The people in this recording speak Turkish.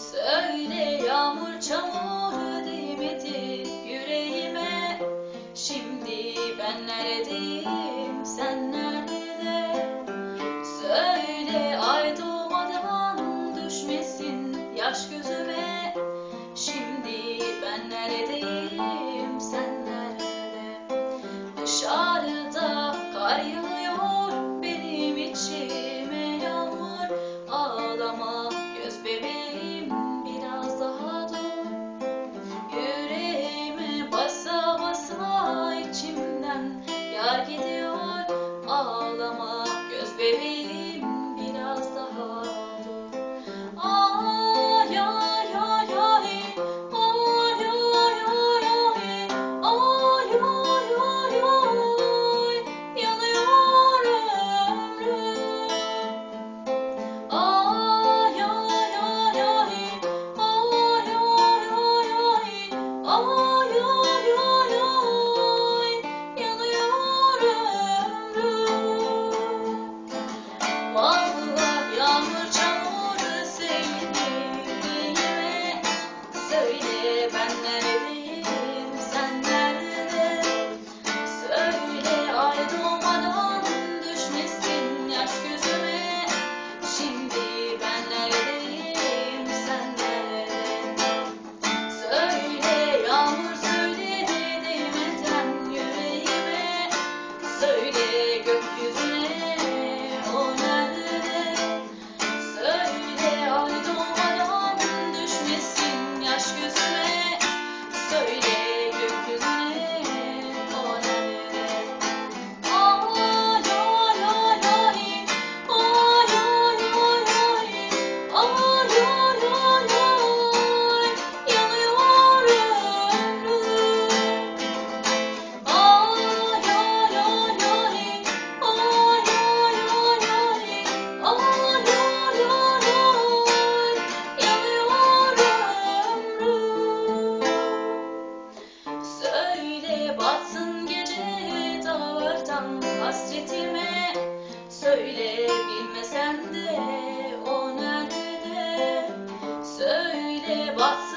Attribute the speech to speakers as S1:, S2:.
S1: Söyle yağmur çamur değmedi yüreğime? Şimdi ben neredeyim sen nerede? Söyle ay doğmadan düşmesin yaş gözüme. Şimdi ben neredeyim sen nerede? Dışarı hasretime Söyle bilmesen de o nerede Söyle bas